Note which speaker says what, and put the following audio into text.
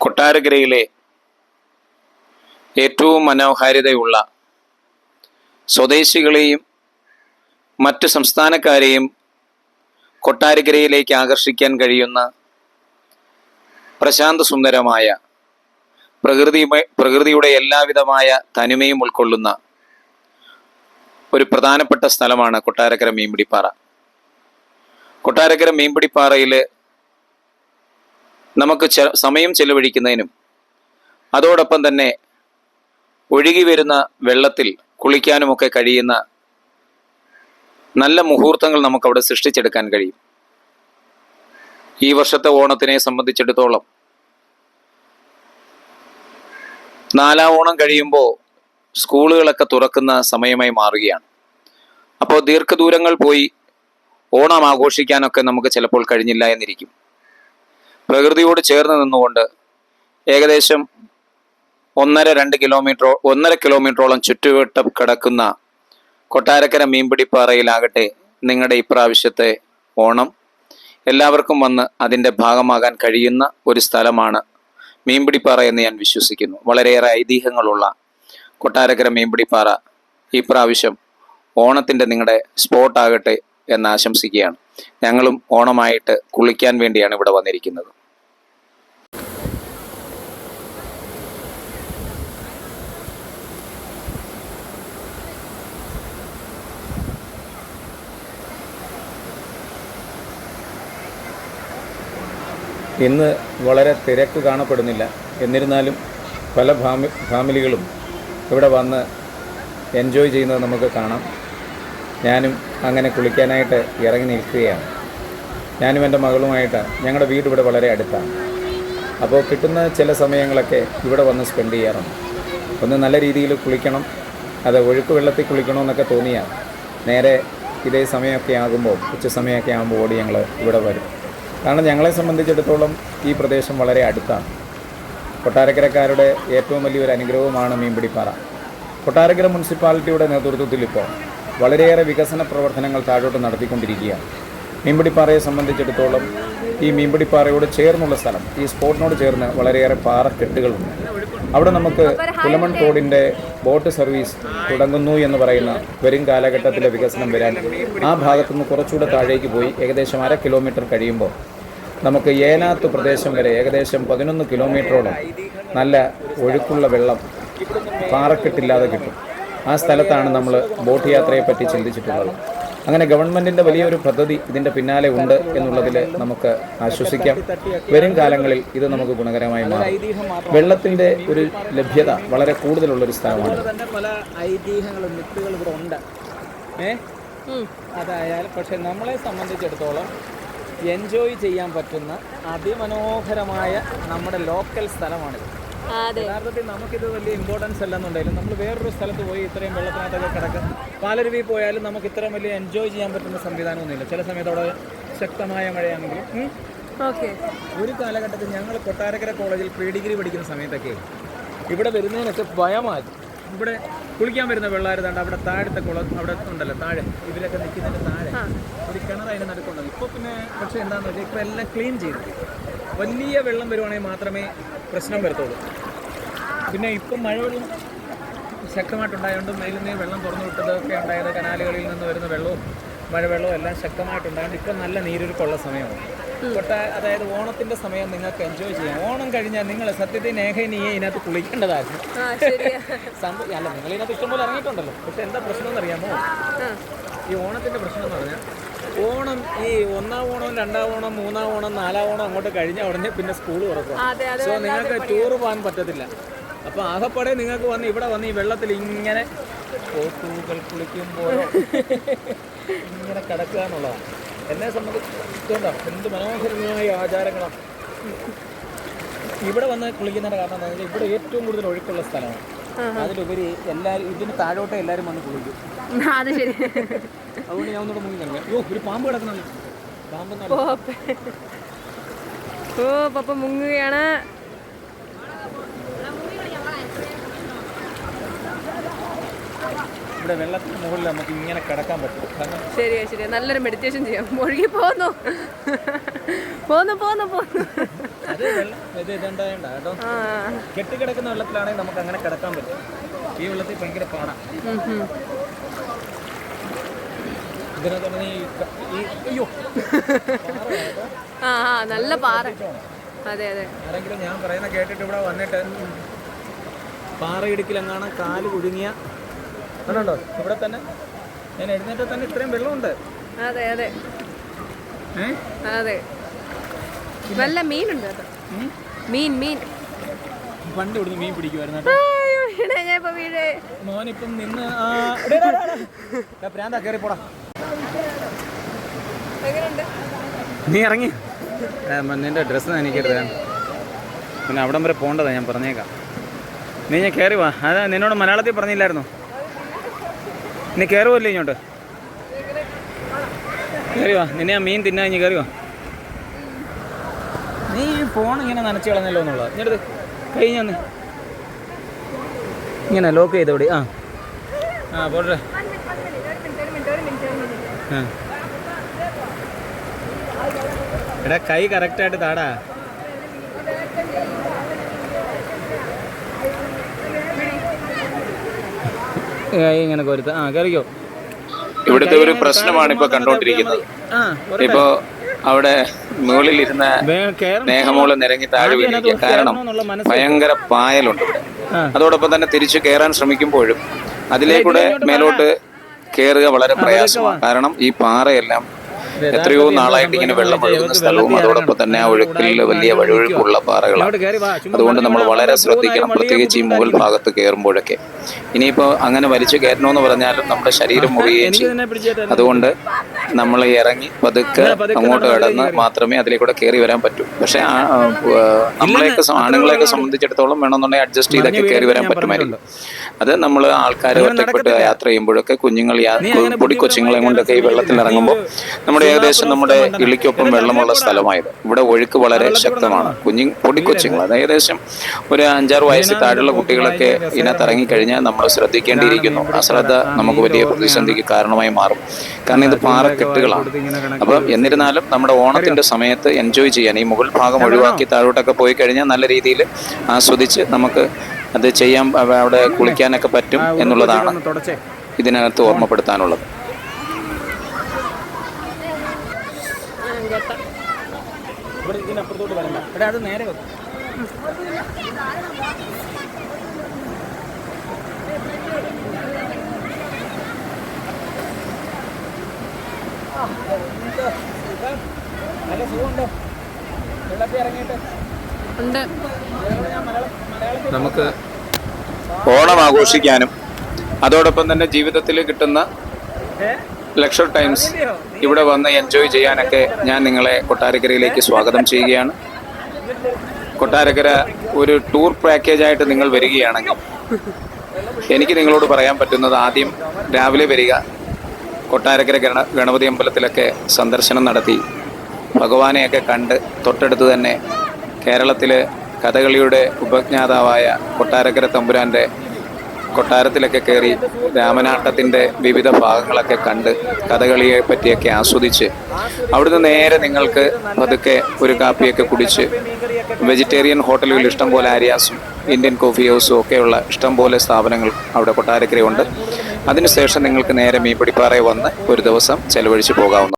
Speaker 1: കൊട്ടാരക്കരയിലെ ഏറ്റവും മനോഹാരിതയുള്ള സ്വദേശികളെയും മറ്റ് സംസ്ഥാനക്കാരെയും കൊട്ടാരക്കരയിലേക്ക് ആകർഷിക്കാൻ കഴിയുന്ന പ്രശാന്ത സുന്ദരമായ പ്രകൃതി പ്രകൃതിയുടെ എല്ലാവിധമായ തനിമയും ഉൾക്കൊള്ളുന്ന ഒരു പ്രധാനപ്പെട്ട സ്ഥലമാണ് കൊട്ടാരക്കര മീൻപിടിപ്പാറ. കൊട്ടാരക്കര മീൻപിടിപ്പാറയിൽ നമുക്ക് സമയം ചെലവഴിക്കുന്നതിനും അതോടൊപ്പം തന്നെ ഒഴുകി വരുന്ന വെള്ളത്തിൽ കുളിക്കാനുമൊക്കെ കഴിയുന്ന നല്ല മുഹൂർത്തങ്ങൾ നമുക്കവിടെ സൃഷ്ടിച്ചെടുക്കാൻ കഴിയും. ഈ വർഷത്തെ ഓണത്തിനെ സംബന്ധിച്ചിടത്തോളം നാലാം ഓണം കഴിയുമ്പോൾ സ്കൂളുകളൊക്കെ തുറക്കുന്ന സമയമായി മാറുകയാണ്. അപ്പോൾ ദീർഘദൂരങ്ങൾ പോയി ഓണം ആഘോഷിക്കാനൊക്കെ നമുക്ക് ചിലപ്പോൾ കഴിഞ്ഞില്ല എന്നിരിക്കും. പ്രകൃതിയോട് ചേർന്ന് നിന്നുകൊണ്ട് ഏകദേശം ഒന്നര രണ്ട് കിലോമീറ്റർ ഒന്നര കിലോമീറ്ററോളം ചുറ്റുവട്ടം കിടക്കുന്ന കൊട്ടാരക്കര മീൻപിടിപ്പാറയിലാകട്ടെ നിങ്ങളുടെ ഇപ്രാവശ്യത്തെ ഓണം. എല്ലാവർക്കും വന്ന് അതിന്റെ ഭാഗമാകാൻ കഴിയുന്ന ഒരു സ്ഥലമാണ് മീൻപിടിപ്പാറ എന്ന് ഞാൻ വിശ്വസിക്കുന്നു. വളരെയേറെ ഐതിഹ്യങ്ങളുള്ള കൊട്ടാരക്കര മീൻപിടിപ്പാറ ഈ പ്രാവശ്യം ഓണത്തിന്റെ നിങ്ങളുടെ സ്പോട്ടാകട്ടെ എന്ന് ആശംസിക്കുകയാണ്. ഞങ്ങളും ഓണമായിട്ട് കുളിക്കാൻ വേണ്ടിയാണ് ഇവിടെ വന്നിരിക്കുന്നത്.
Speaker 2: ഇന്ന് വളരെ തിരക്ക് കാണപ്പെടുന്നില്ല. എന്നിരുന്നാലും പല ഫാമി ഫാമിലികളും ഇവിടെ വന്ന് എൻജോയ് ചെയ്യുന്നത് നമുക്ക് കാണാം. ഞാനും അങ്ങനെ കുളിക്കാനായിട്ട് ഇറങ്ങി നിൽക്കുകയാണ്. ഞാനും എന്റെ മകളുമായിട്ട് ഞങ്ങളുടെ വീട് ഇവിടെ വളരെ അടുത്താണ്. അപ്പോൾ കിട്ടുന്ന ചില സമയങ്ങളൊക്കെ ഇവിടെ വന്ന് സ്പെൻഡ് ചെയ്യാറുണ്ട്. ഒന്ന് നല്ല രീതിയിൽ കുളിക്കണം അത് ഒഴുക്ക് വെള്ളത്തിൽ കുളിക്കണമെന്നൊക്കെ തോന്നിയാൽ നേരെ ഇതേ സമയമൊക്കെ ആകുമ്പോൾ ഉച്ച സമയമൊക്കെ ആകുമ്പോൾ ഓടി ഞങ്ങൾ ഇവിടെ വരും. കാരണം ഞങ്ങളെ സംബന്ധിച്ചിടത്തോളം ഈ പ്രദേശം വളരെ അടുത്താണ്. കൊട്ടാരക്കരക്കാരുടെ ഏറ്റവും വലിയൊരു അനുഗ്രഹവുമാണ് മീൻപിടിപ്പാറ. കൊട്ടാരക്കര മുനിസിപ്പാലിറ്റിയുടെ നേതൃത്വത്തിൽ ഇപ്പോൾ വളരെയേറെ വികസന പ്രവർത്തനങ്ങൾ താഴോട്ട് നടത്തിക്കൊണ്ടിരിക്കുകയാണ്. മീൻപിടിപ്പാറയെ സംബന്ധിച്ചിടത്തോളം ഈ മീൻപിടി പാറയോട് ചേർന്നുള്ള സ്ഥലം ഈ സ്പോട്ടിനോട് ചേർന്ന് വളരെയേറെ പാറക്കെട്ടുകളുണ്ട് അവിടെ നമുക്ക് പുലമൺ തോടിന്റെ ബോട്ട് സർവീസ് തുടങ്ങുന്നു എന്ന് പറയുന്ന വരും കാലഘട്ടത്തിലെ വികസനം വരാൻ ആ ഭാഗത്തു നിന്ന് കുറച്ചുകൂടെ താഴേക്ക് പോയി ഏകദേശം അര കിലോമീറ്റർ കഴിയുമ്പോൾ നമുക്ക് ഏനാത്ത് പ്രദേശം വരെ ഏകദേശം പതിനൊന്ന് കിലോമീറ്ററോളം നല്ല ഒഴുക്കുള്ള വെള്ളം പാറക്കെട്ടില്ലാതെ കിട്ടും. ആ സ്ഥലത്താണ് നമ്മൾ ബോട്ട് യാത്രയെപ്പറ്റി ചിന്തിച്ചിട്ടുള്ളത്. അങ്ങനെ ഗവൺമെന്റിന്റെ വലിയൊരു പദ്ധതി ഇതിന്റെ പിന്നാലെ ഉണ്ട് എന്നുള്ളതിൽ നമുക്ക് ആശ്വസിക്കാം. വരും കാലങ്ങളിൽ ഇത് നമുക്ക് ഗുണകരമായി മാറും. വെള്ളത്തിന്റെ ഒരു ലഭ്യത വളരെ കൂടുതലുള്ള ഒരു സ്ഥലമാണ്
Speaker 3: തന്നെ പല ഐതിഹ്യങ്ങളും മിത്തുകളും ഇവിടെ ഉണ്ട്. ഏ? അതായാലും പക്ഷെ നമ്മളെ സംബന്ധിച്ചിടത്തോളം എൻജോയ് ചെയ്യാൻ പറ്റുന്ന അതിമനോഹരമായ നമ്മുടെ ലോക്കൽ സ്ഥലമാണിത്. യഥാർത്ഥത്തിൽ നമുക്കിത് വലിയ ഇമ്പോർട്ടൻസ് അല്ലെന്നുണ്ടെങ്കിലും നമ്മൾ വേറൊരു സ്ഥലത്ത് പോയി ഇത്രയും വെള്ളത്തിനകത്തൊക്കെ കിടക്കും. പാലരുവി പോയാലും നമുക്ക് ഇത്രയും വലിയ എൻജോയ് ചെയ്യാൻ പറ്റുന്ന സംവിധാനമൊന്നുമില്ല. ചില സമയത്ത് അവിടെ ശക്തമായ മഴയാണെങ്കിലും ഒരു കാലഘട്ടത്തിൽ ഞങ്ങൾ കൊട്ടാരക്കര കോളേജിൽ പ്രീ ഡിഗ്രി പഠിക്കുന്ന സമയത്തൊക്കെ ഇവിടെ വരുന്നതിനൊക്കെ ഭയമായിരുന്നു ഇവിടെ കുളിക്കാൻ വരുന്ന വെള്ളമായിരുന്നാണ്ട് അവിടെ താഴത്തെ കുളം അവിടെ ഉണ്ടല്ലോ താഴെ. ഇവരൊക്കെ നിൽക്കുന്നതിന്റെ താഴെ. ഒരു കിണർ നടുക്കുണ്ടല്ലോ. ഇപ്പോൾ പിന്നെ പക്ഷേ എന്താണെന്ന് വെച്ചാൽ ഇപ്പോൾ എല്ലാം ക്ലീൻ ചെയ്തു. വലിയ വെള്ളം വരുവാണെങ്കിൽ മാത്രമേ പ്രശ്നം വരത്തുള്ളൂ. പിന്നെ ഇപ്പം മഴവെള്ളം ശക്തമായിട്ടുണ്ടായതുകൊണ്ട് മേലിൽ നിന്ന് വെള്ളം തുറന്നു വിട്ടതൊക്കെ ഉണ്ടായത് കനാലുകളിൽ നിന്ന് വരുന്ന വെള്ളവും മഴവെള്ളവും എല്ലാം ശക്തമായിട്ടുണ്ടായത് ഇപ്പം നല്ല നീരൊരുക്കുള്ള സമയമാണ്. കൊട്ട അതായത് ഓണത്തിന്റെ സമയം നിങ്ങൾക്ക് എൻജോയ് ചെയ്യാം. ഓണം കഴിഞ്ഞാൽ നിങ്ങൾ സത്യത്തിൽ നേഹനിയെ ഇതിനകത്ത് കുളിക്കേണ്ടതായിരുന്നു. സംഭവം അല്ല നിങ്ങൾ ഇതിനകത്ത് ഇഷ്ടംപോലെ ഇറങ്ങിയിട്ടുണ്ടല്ലോ. പക്ഷെ എന്താ പ്രശ്നം എന്നറിയാമോ? ഈ ഓണത്തിന്റെ പ്രശ്നം എന്ന് പറഞ്ഞാൽ ഓണം ഈ ഒന്നാം ഓണം രണ്ടാം ഓണം മൂന്നാം ഓണം നാലാം ഓണം അങ്ങോട്ട് കഴിഞ്ഞ ഉടനെ പിന്നെ സ്കൂൾ തുറക്കും. സോ നിങ്ങൾക്ക് ടൂർ പോകാൻ പറ്റത്തില്ല. അപ്പൊ ആകപ്പാടെ നിങ്ങൾക്ക് വന്ന് ഇവിടെ വന്ന് ഈ വെള്ളത്തിൽ ഇങ്ങനെ കുളിക്കുമ്പോൾ കുളിക്കുമ്പോഴോ ഇങ്ങനെ കിടക്കുക എന്നുള്ളതാണ്. എന്നെ സംബന്ധിച്ചുകൊണ്ടോ എന്ത് മനോഹരമായ ആചാരങ്ങളാണ് ഇവിടെ വന്ന് കുളിക്കുന്നതിന്റെ കാരണം എന്താണെന്ന് വെച്ചാൽ ഇവിടെ ഏറ്റവും കൂടുതൽ ഒഴുക്കുള്ള സ്ഥലമാണ്. അതിലുപരി എല്ലാവരും ഇതിന് താഴോട്ടേ എല്ലാവരും വന്ന് കുളിക്കും.
Speaker 4: അത് ശരി.
Speaker 3: അതുകൊണ്ട് ഞാൻ ഒന്നുകൂടെ മുങ്ങി നൽകാം അയ്യോ ഒരു പാമ്പ് കിടക്കുന്നുണ്ട് പാമ്പ്
Speaker 4: ഓ പപ്പ മുങ്ങുകയാണ്.
Speaker 3: ഇവിടെ വെള്ളത്തിന് മുകളിൽ നമുക്ക് ഇങ്ങനെ കിടക്കാൻ പറ്റും.
Speaker 4: ശരിയാ ശരിയാ. നല്ലൊരു മെഡിറ്റേഷൻ ചെയ്യാം. മുഴുകി പോന്നു. പോന്നു പോന്നു പോന്നു.
Speaker 3: കെട്ടിക്കിടക്കുന്ന വെള്ളത്തിലാണെങ്കിൽ നമുക്ക് അങ്ങനെ കിടക്കാൻ പറ്റും. ഈ വെള്ളത്തിൽ ഭയങ്കര പാടാണ്
Speaker 4: ഉം, ഉം.
Speaker 3: ഇതിനകത്ത് ഈ ക- ഈ അയ്യോ
Speaker 4: ആ ആ നല്ല പാറ. അതെ അതെ.
Speaker 3: ആരെങ്കിലും ഞാൻ പറയുന്ന കേട്ടിട്ട് ഇവിടെ വന്നിട്ട് പാറയിടുക്കിലെങ്ങാണ് കാൽ കുടുങ്ങിയ കണ്ടോ? ഇവിടെ തന്നെ. ഞാൻ എഴുന്നേറ്റ തന്നെ ഇത്രയും വെള്ളമുണ്ട്.
Speaker 4: അതെ അതെ. അതെ. നല്ല മീനുണ്ട് മീൻ മീൻ.
Speaker 3: പണ്ട് ഇവിടുന്ന് മീൻ പിടിക്കുമായിരുന്നു മോനിപ്പം നിന്ന്. പ്രാന്താ കയറി പോടാ. നീ ഇറങ്ങി. നിന്റെ ഡ്രസ്സ് എനിക്കരുത് പിന്നെ അവിടം വരെ പോകേണ്ടതാ ഞാൻ പറഞ്ഞേക്കാം. നീ ഞാൻ കയറി വാ. അതാ നിന്നോട് മലയാളത്തിൽ പറഞ്ഞില്ലായിരുന്നു. നീ കയറുമല്ലേ ഇങ്ങോട്ട്? കയറി വാ. നിന്നെ ആ മീൻ തിന്നാ ഇനി കയറി വാ. നീ ഫോൺ ഇങ്ങനെ നനച്ച് കളഞ്ഞല്ലോ എന്നുള്ളത് ഇങ്ങോട്ട് കഴിഞ്ഞ ഇങ്ങനെ ലോക്ക് ചെയ്തോടി ആ. ആ പോട്ടെ. ആ. എടാ കൈ കറക്റ്റായിട്ട് താടാ. കൈ ഇങ്ങനെ കൊരുത്ത. ആ കയറിക്കോ
Speaker 1: ഇവിടുത്തെ ഒരു പ്രശ്നമാണ് ഇപ്പൊ
Speaker 3: കണ്ടോണ്ടിരിക്കുന്നത്
Speaker 1: ഇപ്പൊ അവിടെ മുകളിലിരുന്ന സ്നേഹമോൾ നിരങ്ങി താഴെ വീണിരിക്കുക. കാരണം ഭയങ്കര പായലുണ്ട് ഇവിടെ. അതോടൊപ്പം തന്നെ തിരിച്ചു കയറാൻ ശ്രമിക്കുമ്പോഴും അതിലേക്കൂടെ മേലോട്ട് കയറുക വളരെ പ്രയാസമാണ്. കാരണം ഈ പാറയെല്ലാം എത്രയോ നാളായിട്ട് ഇങ്ങനെ വെള്ളം ഒഴുകുന്ന സ്ഥലവും അതോടൊപ്പം തന്നെ ആ ഒഴുക്കിൽ വലിയ വഴുവഴുപ്പുള്ള പാറകളാണ്. അതുകൊണ്ട് നമ്മൾ വളരെ ശ്രദ്ധിക്കണം. പ്രത്യേകിച്ച് ഈ മുകൾ ഭാഗത്ത് കയറുമ്പോഴൊക്കെ. ഇനിയിപ്പോൾ അങ്ങനെ വലിച്ചു കയറണമെന്ന് പറഞ്ഞാലും നമ്മുടെ ശരീരം മുറിയുകയും ചെയ്യും. അതുകൊണ്ട് നമ്മൾ ഇറങ്ങി പതുക്കെ അങ്ങോട്ട് കടന്ന് മാത്രമേ അതിലേക്കൂടെ കയറി വരാൻ പറ്റൂ. പക്ഷെ നമ്മളെയൊക്കെ ആണുങ്ങളെയൊക്കെ സംബന്ധിച്ചിടത്തോളം വേണമെന്നുണ്ടെങ്കിൽ അഡ്ജസ്റ്റ് ചെയ്തൊക്കെ കയറി വരാൻ പറ്റുമായിരുന്നു അത് നമ്മൾ ആൾക്കാർ ഒറ്റപ്പെട്ട് യാത്ര ചെയ്യുമ്പോഴൊക്കെ കുഞ്ഞുങ്ങൾ പൊടി കൊച്ചുങ്ങളെ കൊണ്ടൊക്കെ ഈ വെള്ളത്തിൽ ഇറങ്ങുമ്പോൾ നമ്മുടെ ഏകദേശം നമ്മുടെ ഇളിക്കൊപ്പം വെള്ളമുള്ള സ്ഥലമായത്. ഇവിടെ ഒഴുക്ക് വളരെ ശക്തമാണ്. കുഞ്ഞു പൊടി കൊച്ചുങ്ങൾ അത് ഏകദേശം ഒരു അഞ്ചാറ് വയസ്സിൽ താഴെയുള്ള കുട്ടികളൊക്കെ ഇതിനകത്ത് ഇറങ്ങിക്കഴിഞ്ഞാൽ നമ്മൾ ശ്രദ്ധിക്കേണ്ടിയിരിക്കുന്നു. ആ ശ്രദ്ധ നമുക്ക് വലിയ പ്രതിസന്ധിക്ക് കാരണമായി മാറും. കാരണം ഇത് പാറക്കെട്ടുകളാണ് അപ്പം എന്നിരുന്നാലും നമ്മുടെ ഓണത്തിന്റെ സമയത്ത് എൻജോയ് ചെയ്യാൻ ഈ മുകൾ ഭാഗം ഒഴിവാക്കി താഴോട്ടൊക്കെ പോയി കഴിഞ്ഞാൽ നല്ല രീതിയിൽ ആസ്വദിച്ച് നമുക്ക് അത് ചെയ്യാൻ അവ- അവിടെ കുളിക്കാനൊക്കെ പറ്റും എന്നുള്ളതാണ് ഇതിനകത്ത് ഓർമ്മപ്പെടുത്താനുള്ളത്.
Speaker 3: ഇവിടെ ഇതിനപ്പുറത്തോട്ട് വരണ്ട. ഇവിടെ അത് നേരെ വെക്കും നല്ല സുഖമുണ്ടോ വെള്ളത്തിൽ ഇറങ്ങിയിട്ട്
Speaker 4: ഉണ്ട്.
Speaker 1: നമുക്ക് ഓണം ആഘോഷിക്കാനും അതോടൊപ്പം തന്നെ ജീവിതത്തിൽ കിട്ടുന്ന ലക്ഷർ ടൈംസ് ഇവിടെ വന്ന് എൻജോയ് ചെയ്യാനൊക്കെ ഞാൻ നിങ്ങളെ കൊട്ടാരക്കരയിലേക്ക് സ്വാഗതം ചെയ്യുകയാണ്. കൊട്ടാരക്കര ഒരു ടൂർ പാക്കേജ് ആയിട്ട് നിങ്ങൾ വരികയാണെങ്കിൽ എനിക്ക് നിങ്ങളോട് പറയാൻ പറ്റുന്നത് ആദ്യം രാവിലെ വരിക. കൊട്ടാരക്കര ഗണ ഗണപതി അമ്പലത്തിലൊക്കെ സന്ദർശനം നടത്തി. ഭഗവാനെയൊക്കെ കണ്ട് തൊട്ടടുത്ത് തന്നെ കേരളത്തിലെ കഥകളിയുടെ ഉപജ്ഞാതാവായ കൊട്ടാരക്കര തമ്പുരാന്റെ കൊട്ടാരത്തിലൊക്കെ കയറി രാമനാട്ടത്തിന്റെ വിവിധ ഭാഗങ്ങളൊക്കെ കണ്ട് കഥകളിയെ പറ്റിയൊക്കെ ആസ്വദിച്ച് അവിടുന്ന് നേരെ നിങ്ങൾക്ക് പതുക്കെ ഒരു കാപ്പിയൊക്കെ കുടിച്ച് വെജിറ്റേറിയൻ ഹോട്ടലുകൾ ഇഷ്ടം പോലെ ആര്യാസും ഇന്ത്യൻ കോഫി ഹൗസും ഒക്കെയുള്ള ഇഷ്ടം പോലെ സ്ഥാപനങ്ങൾ അവിടെ കൊട്ടാരക്കരയുണ്ട്. അതിനുശേഷം നിങ്ങൾക്ക് നേരെ മീൻപിടിപ്പാറയിൽ വന്ന് ഒരു ദിവസം ചെലവഴിച്ച് പോകാവുന്ന